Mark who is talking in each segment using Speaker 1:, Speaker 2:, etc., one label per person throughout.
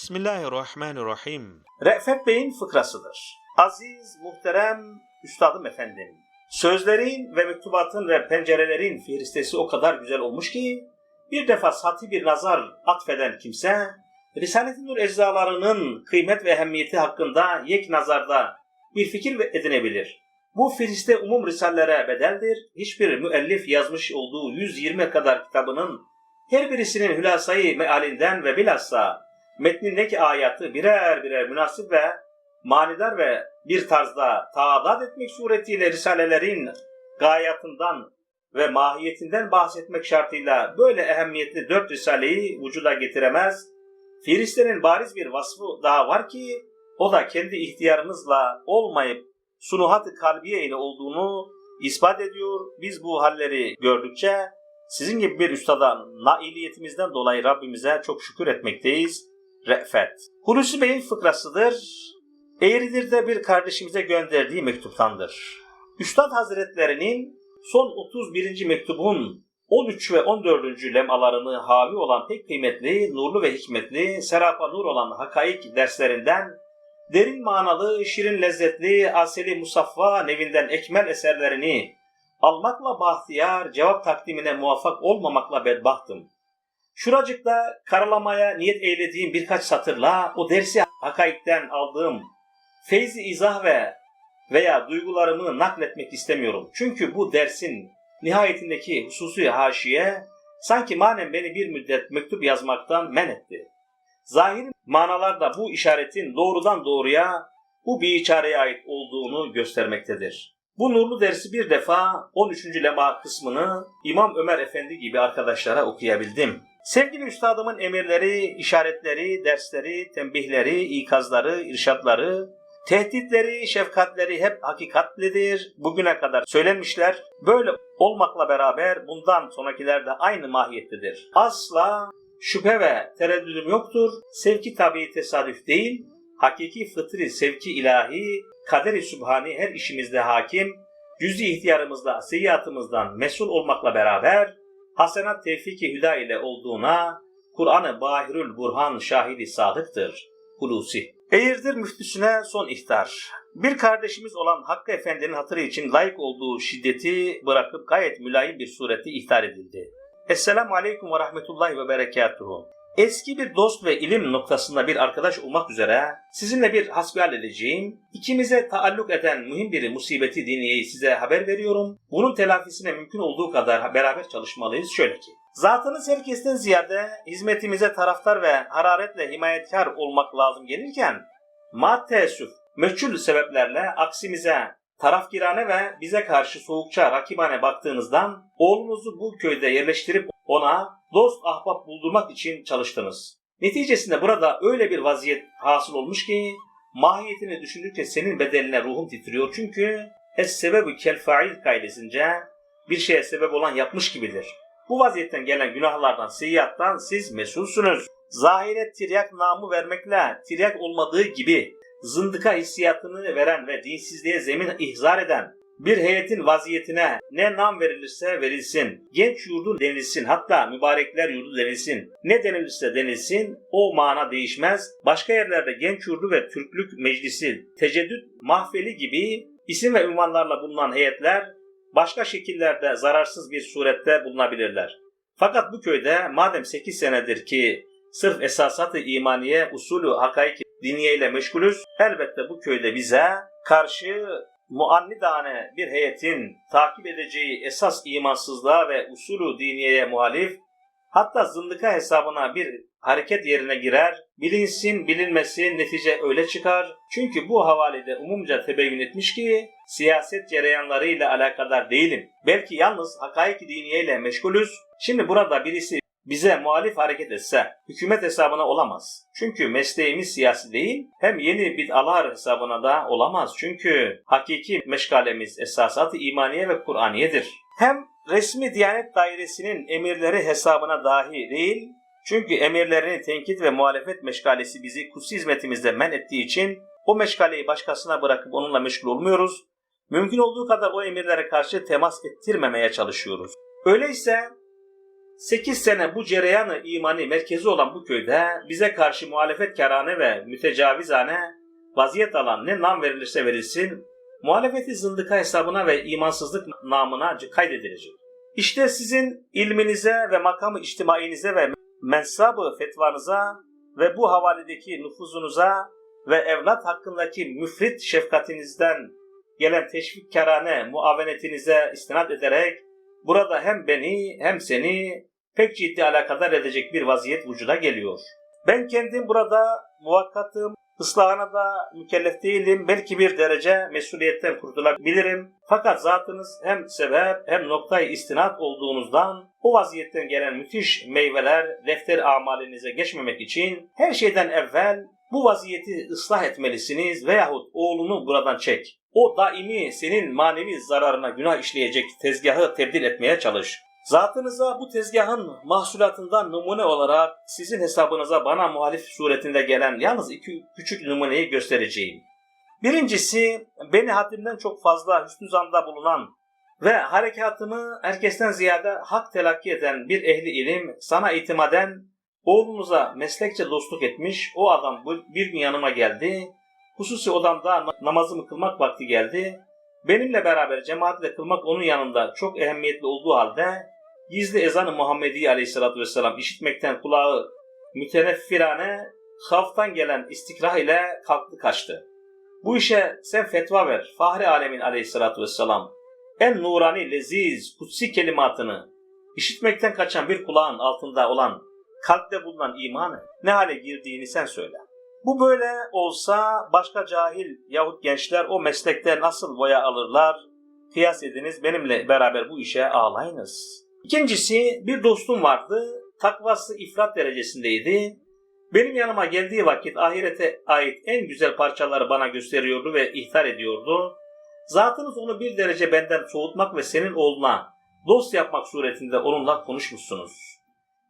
Speaker 1: Bismillahirrahmanirrahim.
Speaker 2: Re'fet Bey'in fıkrasıdır. Aziz, muhterem üstadım efendim. Sözlerin ve mektubatın ve pencerelerin fihristesi o kadar güzel olmuş ki bir defa sati bir nazar atfeden kimse Risalet-i Nur eczalarının kıymet ve ehemmiyeti hakkında yek nazarda bir fikir edinebilir. Bu fihriste umum risallere bedeldir. Hiçbir müellif yazmış olduğu 120 kadar kitabının her birisinin hülasayı mealinden ve bilhassa metnindeki ayatı birer birer münasip ve manidar ve bir tarzda taadat etmek suretiyle risalelerin gayatından ve mahiyetinden bahsetmek şartıyla böyle ehemmiyetli dört risaleyi vücuda getiremez. Firistlerin bariz bir vasfı daha var ki o da kendi ihtiyarınızla olmayıp sunuhat-ı kalbiye ile olduğunu ispat ediyor. Biz bu halleri gördükçe sizin gibi bir üstada nailiyetimizden dolayı Rabbimize çok şükür etmekteyiz. Re'fet. Hulusi Bey'in fıkrasıdır. Eğridir'de bir kardeşimize gönderdiği mektuptandır. Üstad Hazretlerinin son 31. mektubun 13 ve 14. lemalarını havi olan pek kıymetli, nurlu ve hikmetli, serapa nur olan hakaik derslerinden derin manalı, şirin lezzetli, aseli musaffa nevinden ekmel eserlerini almakla bahtiyar, cevap takdimine muvaffak olmamakla bedbahtım. Şuracıkta karalamaya niyet eylediğim birkaç satırla o dersi hakaikten aldığım feyzi izah ve veya duygularımı nakletmek istemiyorum. Çünkü bu dersin nihayetindeki hususi haşiye sanki manen beni bir müddet mektup yazmaktan men etti. Zahir manalarda bu işaretin doğrudan doğruya bu bir içareye ait olduğunu göstermektedir. Bu nurlu dersi bir defa 13. lema kısmını İmam Ömer Efendi gibi arkadaşlara okuyabildim. Sevgili üstadımın emirleri, işaretleri, dersleri, tembihleri, ikazları, irşatları, tehditleri, şefkatleri hep hakikatlidir. Bugüne kadar söylenmişler. Böyle olmakla beraber bundan sonrakilerde aynı mahiyettedir. Asla şüphe ve tereddüdüm yoktur. Sevki tabii tesadüf değil, hakiki fıtri sevki ilahi, kaderi sübhani her işimizde hakim, cüzi ihtiyarımızda, seyyiatımızdan mesul olmakla beraber, hasenat tevfiki hüda ile olduğuna, Kur'an-ı Bahirül Burhan şahidi sadıktır. Hulusi. Eğirdir müftüsüne son ihtar. Bir kardeşimiz olan Hakkı Efendi'nin hatırı için layık olduğu şiddeti bırakıp gayet mülayim bir surette ihtar edildi. Esselamu Aleyküm ve Rahmetullahi ve Berekatuhu. Eski bir dost ve ilim noktasında bir arkadaş olmak üzere sizinle bir hasbihal edeceğim, ikimize taalluk eden mühim bir musibeti diniyeyi size haber veriyorum. Bunun telafisine mümkün olduğu kadar beraber çalışmalıyız şöyle ki. Zatınız herkesten ziyade hizmetimize taraftar ve hararetle himayetkar olmak lazım gelirken, ma teessüf, meçhul sebeplerle aksimize tarafgirane ve bize karşı soğukça rakibane baktığınızdan oğlunuzu bu köyde yerleştirip ona dost ahbap buldurmak için çalıştınız. Neticesinde burada öyle bir vaziyet hasıl olmuş ki mahiyetini düşündükçe senin bedeline ruhum titriyor çünkü es sebebi kel fail kaidesince bir şeye sebep olan yapmış gibidir. Bu vaziyetten gelen günahlardan, seyyiattan siz mesulsünüz. Zahire tiryak namı vermekle tiryak olmadığı gibi zındıka hissiyatını veren ve dinsizliğe zemin ihzar eden bir heyetin vaziyetine ne nam verilirse verilsin, genç yurdu denilsin, hatta mübarekler yurdu denilsin, ne denilirse denilsin, o mana değişmez. Başka yerlerde genç yurdu ve Türklük meclisi, teceddüt mahfeli gibi isim ve ünvanlarla bulunan heyetler başka şekillerde zararsız bir surette bulunabilirler. Fakat bu köyde madem 8 senedir ki sırf esasat-ı imaniye, usulü hakaik diniye ile meşgulüz, elbette bu köyde bize karşı muannidane bir heyetin takip edeceği esas imansızlığa ve usulü diniyeye muhalif, hatta zındıka hesabına bir hareket yerine girer, bilinsin bilinmesi netice öyle çıkar. Çünkü bu havalede umumca tebeyyün etmiş ki siyaset cereyanlarıyla alakadar değilim. Belki yalnız hakaik diniyeyle meşgulüz. Şimdi burada birisi bize muhalif hareket etse hükümet hesabına olamaz. Çünkü mesleğimiz siyasi değil, hem yeni bid'alar hesabına da olamaz. Çünkü hakiki meşgalemiz esasat-ı imaniye ve Kur'aniyedir. Hem resmi Diyanet Dairesi'nin emirleri hesabına dahi değil, çünkü emirlerini tenkit ve muhalefet meşgalesi bizi kutsi hizmetimizde men ettiği için o meşgaleyi başkasına bırakıp onunla meşgul olmuyoruz. Mümkün olduğu kadar o emirlere karşı temas ettirmemeye çalışıyoruz. Öyleyse 8 sene bu cereyanı imani merkezi olan bu köyde bize karşı muhalefet karane ve mütecavizane vaziyet alan ne nam verilirse verilsin, muhalefeti zındıka hesabına ve imansızlık namına kaydedilecek. İşte sizin ilminize ve makamı içtimainize ve mensabı fetvanıza ve bu havaledeki nüfuzunuza ve evlat hakkındaki müfrit şefkatinizden gelen teşvikkarane muavenetinize istinad ederek burada hem beni hem seni pek ciddi alakadar edecek bir vaziyet vücuda geliyor. Ben kendim burada muvakkatım, ıslahına da mükellef değilim. Belki bir derece mesuliyetten kurtulabilirim. Fakat zatınız hem sebep hem noktayı istinat olduğunuzdan o vaziyetten gelen müthiş meyveler defter amalinize geçmemek için her şeyden evvel bu vaziyeti ıslah etmelisiniz veyahut oğlunu buradan çek. O daimi senin manevi zararına günah işleyecek tezgahı tebdil etmeye çalış. Zatınıza bu tezgahın mahsulatından numune olarak sizin hesabınıza bana muhalif suretinde gelen yalnız iki küçük numuneyi göstereceğim. Birincisi beni haddimden çok fazla hüsnü zanda bulunan ve harekatımı herkesten ziyade hak telakki eden bir ehli ilim sana itimaden oğlunuza meslekçe dostluk etmiş o adam bir gün yanıma geldi. Hususi odamda namazımı kılmak vakti geldi. Benimle beraber cemaatle kılmak onun yanında çok ehemmiyetli olduğu halde gizli ezanı Muhammedi aleyhissalatü vesselam işitmekten kulağı müteneffirane haftan gelen istikrah ile kalktı kaçtı. Bu işe sen fetva ver. Fahri Alemin aleyhissalatü vesselam en nurani, leziz, kutsi kelimatını işitmekten kaçan bir kulağın altında olan kalpte bulunan imanı ne hale girdiğini sen söyle. Bu böyle olsa başka cahil yahut gençler o meslekte nasıl boya alırlar? Kıyas ediniz benimle beraber bu işe ağlayınız. İkincisi bir dostum vardı. Takvası ifrat derecesindeydi. Benim yanıma geldiği vakit ahirete ait en güzel parçaları bana gösteriyordu ve ihtar ediyordu. Zatınız onu bir derece benden soğutmak ve senin oğluna dost yapmak suretinde onunla konuşmuşsunuz.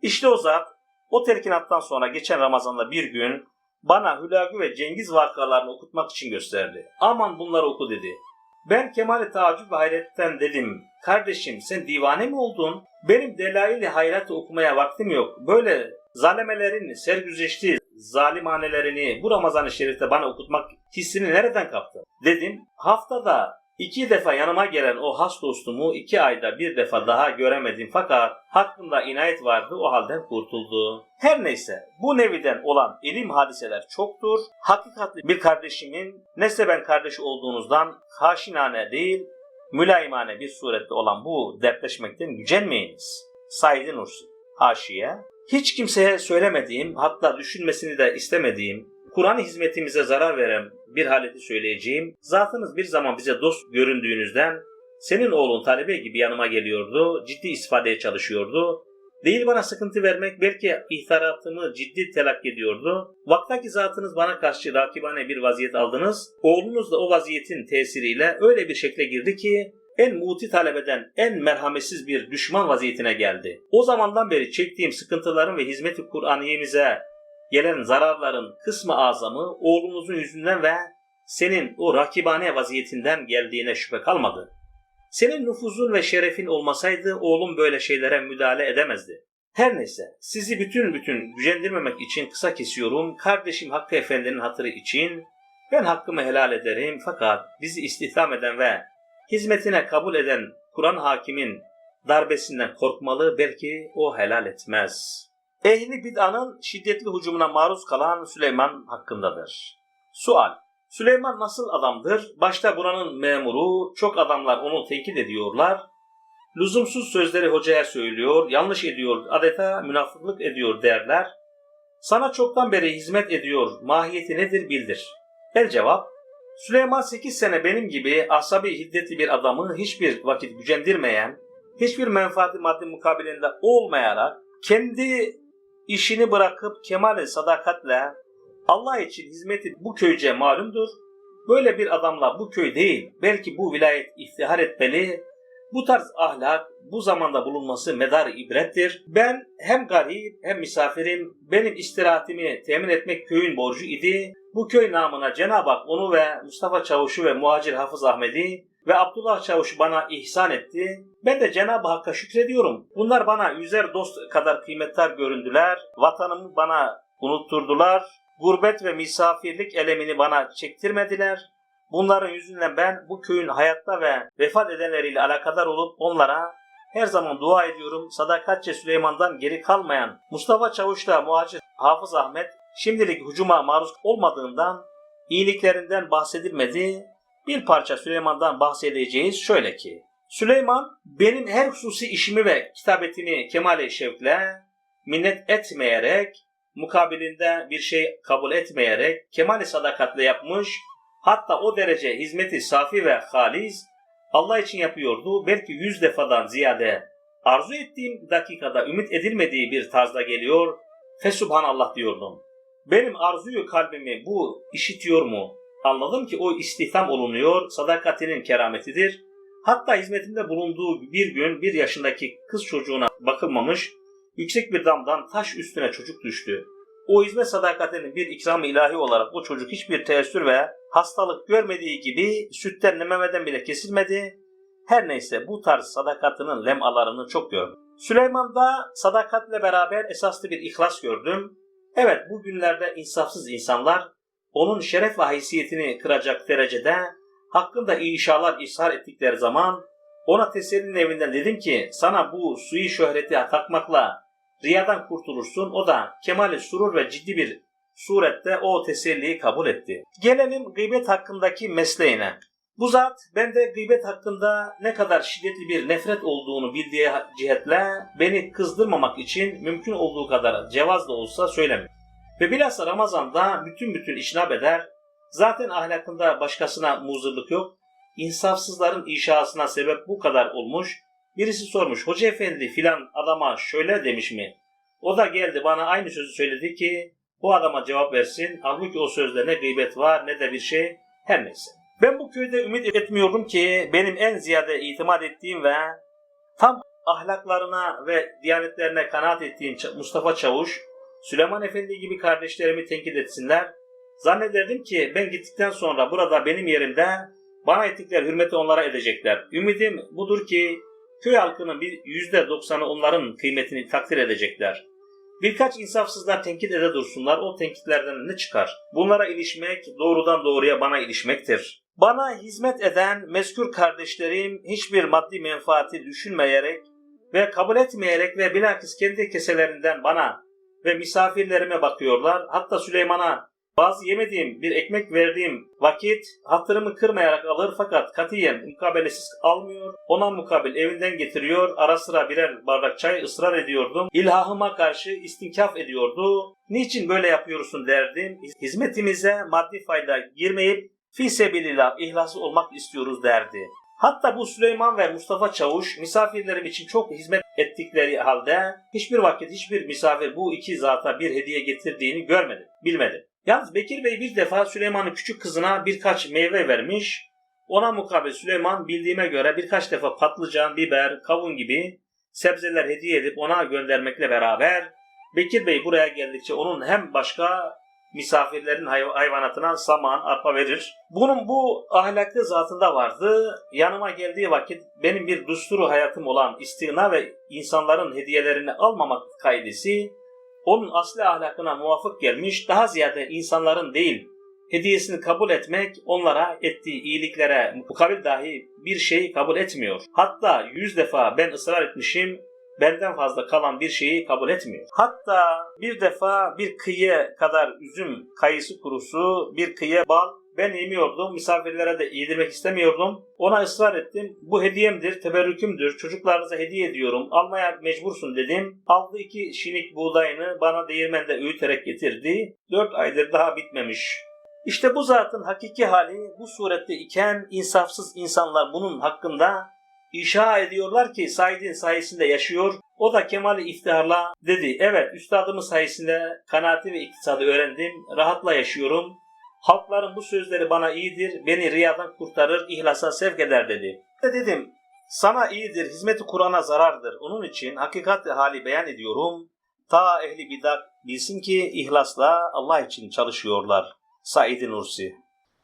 Speaker 2: İşte o zat o telkinattan sonra geçen Ramazan'da bir gün bana Hülagü ve Cengiz vakalarını okutmak için gösterdi. Aman bunları oku dedi. Ben Kemal-i Tacip ve hayretten dedim. Kardeşim sen divane mi oldun? Benim delail-i hayratı okumaya vaktim yok. Böyle zalemelerin sergüzeştiği zalimhanelerini bu Ramazan-ı Şerif'te bana okutmak hissini nereden kaptın? Dedim haftada iki defa yanıma gelen o has dostumu iki ayda bir defa daha göremedim fakat hakkında inayet vardı o halden kurtuldu. Her neyse bu neviden olan ilim hadiseler çoktur. Hakikatli bir kardeşimin neseben kardeş olduğunuzdan haşinane değil mülayimane bir surette olan bu dertleşmekten gücenmeyiniz. Said Nursi Haşiye hiç kimseye söylemediğim hatta düşünmesini de istemediğim Kur'an hizmetimize zarar veren bir haleti söyleyeceğim. Zatınız bir zaman bize dost göründüğünüzden senin oğlun talebe gibi yanıma geliyordu, ciddi istifadeye çalışıyordu. Değil bana sıkıntı vermek, belki ihtaratımı ciddi telakki ediyordu. Vaktaki zatınız bana karşı rakibane bir vaziyet aldınız. Oğlunuz da o vaziyetin tesiriyle öyle bir şekle girdi ki en muti talebeden en merhametsiz bir düşman vaziyetine geldi. O zamandan beri çektiğim sıkıntıların ve hizmeti Kur'aniyemize gelen zararların kısmı azamı oğlunuzun yüzünden ve senin o rakibane vaziyetinden geldiğine şüphe kalmadı. Senin nüfuzun ve şerefin olmasaydı oğlum böyle şeylere müdahale edemezdi. Her neyse sizi bütün bütün gücendirmemek için kısa kesiyorum. Kardeşim Hakkı Efendi'nin hatırı için ben hakkımı helal ederim fakat bizi istihdam eden ve hizmetine kabul eden Kur'an hakimin darbesinden korkmalı belki o helal etmez. Ehli bid'anın şiddetli hücumuna maruz kalan Süleyman hakkındadır. Sual Süleyman nasıl adamdır? Başta buranın memuru, çok adamlar onu tenkit ediyorlar. Lüzumsuz sözleri hocaya söylüyor, yanlış ediyor, adeta münafıklık ediyor derler. Sana çoktan beri hizmet ediyor, mahiyeti nedir bildir. El cevap, Süleyman 8 sene benim gibi asabi hiddetli bir adamı hiçbir vakit gücendirmeyen, hiçbir menfaati maddi mukabilinde olmayarak kendi işini bırakıp kemal sadakatle Allah için hizmeti bu köyce malumdur. Böyle bir adamla bu köy değil, belki bu vilayet iftihar etmeli. Bu tarz ahlak bu zamanda bulunması medar ibrettir. Ben hem garip hem misafirim. Benim istirahatimi temin etmek köyün borcu idi. Bu köy namına Cenab-ı Hak onu ve Mustafa Çavuşu ve Muhacir Hafız Ahmet'i ve Abdullah Çavuş bana ihsan etti. Ben de Cenab-ı Hakk'a şükrediyorum. Bunlar bana yüzer dost kadar kıymetli göründüler. Vatanımı bana unutturdular. Gurbet ve misafirlik elemini bana çektirmediler. Bunların yüzünden ben bu köyün hayatta ve vefat edenleriyle alakadar olup onlara her zaman dua ediyorum. Sadakatçe Süleyman'dan geri kalmayan Mustafa Çavuş'la muhacir Hafız Ahmet şimdilik hücuma maruz olmadığından iyiliklerinden bahsedilmedi. Bir parça Süleyman'dan bahsedeceğiz şöyle ki. Süleyman benim her hususi işimi ve kitabetimi kemale şevkle, minnet etmeyerek, mukabilinde bir şey kabul etmeyerek, kemale sadakatle yapmış, hatta o derece hizmeti safi ve halis Allah için yapıyordu. Belki yüz defadan ziyade arzu ettiğim dakikada ümit edilmediği bir tarzda geliyor. Fesubhanallah diyordum. Benim arzuyu kalbimi bu işitiyor mu? Anladım ki o istihdam olunuyor, sadakatinin kerametidir. Hatta hizmetinde bulunduğu bir gün bir yaşındaki kız çocuğuna bakılmamış, yüksek bir damdan taş üstüne çocuk düştü. O hizmet sadakatinin bir ikram ilahi olarak o çocuk hiçbir teessür ve hastalık görmediği gibi sütten memeden bile kesilmedi. Her neyse bu tarz sadakatinin lemalarını çok gördüm. Süleyman'da sadakatle beraber esaslı bir ihlas gördüm. Evet bu günlerde insafsız insanlar onun şeref ve haysiyetini kıracak derecede hakkında inşalar ishar ettikleri zaman ona tesellinin evinden dedim ki sana bu suyu şöhreti takmakla riyadan kurtulursun. O da kemali surur ve ciddi bir surette o teselliyi kabul etti. Gelelim gıybet hakkındaki mesleğine. Bu zat bende gıybet hakkında ne kadar şiddetli bir nefret olduğunu bildiği cihetle beni kızdırmamak için mümkün olduğu kadar cevaz da olsa söylemiyor. Ve bilhassa Ramazan'da bütün bütün işnab eder. Zaten ahlakında başkasına muzırlık yok. İnsafsızların inşasına sebep bu kadar olmuş. Birisi sormuş, hoca efendi filan adama şöyle demiş mi? O da geldi bana aynı sözü söyledi ki bu adama cevap versin. Halbuki o sözde ne gıybet var ne de bir şey. Her neyse. Ben bu köyde ümit etmiyordum ki benim en ziyade itimat ettiğim ve tam ahlaklarına ve diyanetlerine kanaat ettiğim Mustafa Çavuş, Süleyman Efendi gibi kardeşlerimi tenkit etsinler. Zannederdim ki ben gittikten sonra burada benim yerimde bana ettikleri hürmeti onlara edecekler. Ümidim budur ki köy halkının bir yüzde doksanı onların kıymetini takdir edecekler. Birkaç insafsızlar tenkit ede dursunlar, o tenkitlerden ne çıkar? Bunlara ilişmek doğrudan doğruya bana ilişmektir. Bana hizmet eden mezkur kardeşlerim hiçbir maddi menfaati düşünmeyerek ve kabul etmeyerek ve bilakis kendi keselerinden bana ve misafirlerime bakıyorlar. Hatta Süleyman'a bazı yemediğim bir ekmek verdiğim vakit hatırımı kırmayarak alır fakat katiyen mukabelesiz almıyor. Ona mukabil evinden getiriyor. Ara sıra birer bardak çay ısrar ediyordum. İlhahıma karşı istinkaf ediyordu. Niçin böyle yapıyorsun derdim. Hizmetimize maddi fayda girmeyip fi sebilillah ihlası olmak istiyoruz derdi. Hatta bu Süleyman ve Mustafa Çavuş misafirlerim için çok hizmet ettikleri halde hiçbir vakit hiçbir misafir bu iki zata bir hediye getirdiğini görmedi, bilmedi. Yalnız Bekir Bey bir defa Süleyman'ın küçük kızına birkaç meyve vermiş. Ona mukabil Süleyman bildiğime göre birkaç defa patlıcan, biber, kavun gibi sebzeler hediye edip ona göndermekle beraber Bekir Bey buraya geldikçe onun hem başka misafirlerin hayv- hayvanatına saman, arpa verir. Bunun bu ahlaklı zatında vardı. Yanıma geldiği vakit benim bir dusturu hayatım olan istina ve insanların hediyelerini almamak kaidesi onun asli ahlakına muvafık gelmiş, daha ziyade insanların değil, hediyesini kabul etmek onlara ettiği iyiliklere mukabil dahi bir şeyi kabul etmiyor. Hatta yüz defa ben ısrar etmişim, benden fazla kalan bir şeyi kabul etmiyor. Hatta bir defa bir kıyı kadar üzüm, kayısı kurusu, bir kıyı bal ben yemiyordum. Misafirlere de yedirmek istemiyordum. Ona ısrar ettim. Bu hediyemdir, teberrükümdür. Çocuklarınıza hediye ediyorum. Almaya mecbursun dedim. Aldı iki şinik buğdayını bana değirmende öğüterek getirdi. Dört aydır daha bitmemiş. İşte bu zatın hakiki hali bu surette iken insafsız insanlar bunun hakkında İşa ediyorlar ki Said'in sayesinde yaşıyor. O da Kemal-i iftiharla dedi. Evet üstadımız sayesinde kanaati ve iktisadı öğrendim. Rahatla yaşıyorum. Halkların bu sözleri bana iyidir. Beni riyadan kurtarır, ihlasa sevk eder dedi. De dedim sana iyidir, hizmeti Kur'an'a zarardır. Onun için hakikat hali beyan ediyorum. Ta ehli bidat bilsin ki ihlasla Allah için çalışıyorlar. Said Nursi